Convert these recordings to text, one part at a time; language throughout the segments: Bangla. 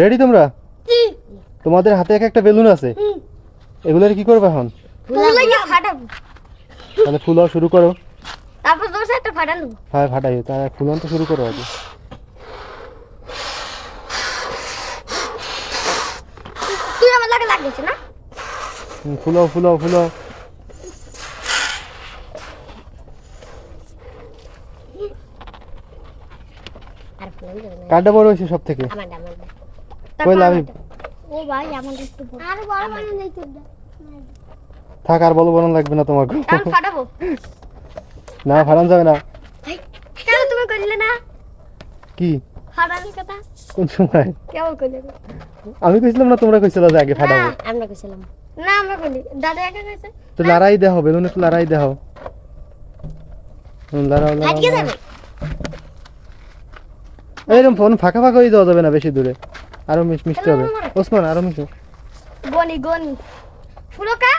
রেডি তোমরা? তোমাদের হাতে এক একটা বেলুন আছে। এগুলোর কি করবে এখন? তাহলে ফুলাও শুরু করো। তারপর দোষ একটা ফাটানো। হ্যাঁ ফাটাই। তাহলে ফুলান তো শুরু করো আগে। তুই আমার লাগে লাগিয়েছে না? ফুলাও ফুলাও ফুলাও। কাঠটা বড় হয়েছে সব থেকে আমার আমার কই লাভি ও ভাই আমার একটু আর বড় বানিয়ে নেই তো থাক আর বলো বরং লাগবে না তোমাকে। ফাটাবো। না ফাটান যাবে না। কেন তুমি করলে না? কি? ফাটানোর কথা? কোন সময়? কেমন করলে আমি কইছিলাম না তোমরা কইছিল যে আগে ফাটাবো। আমরা কইছিলাম। না আমরা কইলি। দাদা একা কইছে? তো লড়াই দেখো বেলুন একটু লড়াই দেখো হুম, লড়াও লড়াও, আজকে যাবে? এইরকম ফোন ফাঁকা ফাঁকা হয়ে যাওয়া যাবে না বেশি দূরে। আরও মিশ মিশতে হবে। ওসমান আরও মিশো গনি গনি। ফুলকা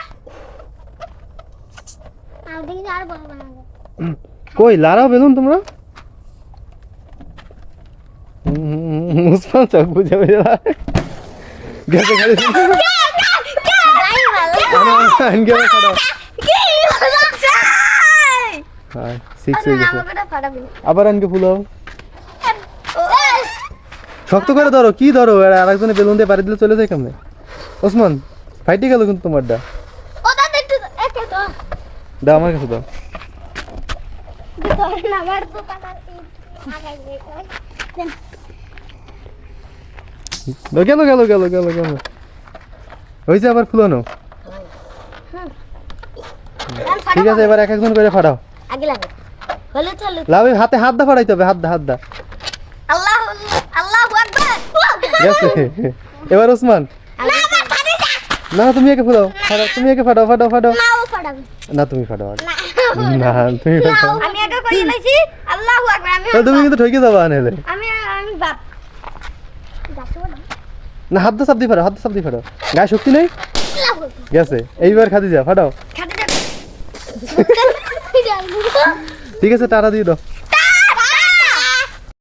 কই লারাও বেলুন তোমরা? ওসমান চোখ বুঝে বুঝে গেছে খালি। আবার আনকে ফুলাও। শক্ত করে ধরো কি ধরো? আর আরেকজনে বেলুন দিয়ে বাড়ি দিলে চলে যায় কেমনে? ওসমান ফাইটে গেল কিন্তু তোমারটা। ও দাদা একটু একে তো দাও আমার কাছে দাও। গেল গেল গেল গেল গেল। হয়েছে আবার ফুলানো ঠিক আছে এবার এক একজন করে ফাটাও। লাভ হাতে হাত দা ফাটাইতে হবে হাত দা হাত দা। আল্লাহ আল্লাহু গেছে এবার ওসমান। না তুমি একে ফুলাও ফাটাও তুমি একে ফাটাও ফাটাও ফাটাও। না ও ফাটাবে না তুমি ফাটাও না তুমি ফাটাও। আমি আগে কই লাইছি আল্লাহু আকবার আমি তুমি কিন্তু ঠকে যাবা আনলে। আমি আমি বাপ। না হাত দা সাবদি ফাটাও হাত দা সাবদি ফাটাও। গায়ে শক্তি নেই? গেছে। এইবার খাদি যা ফাটাও ঠিক আছে টাটা দিয়ে দাও।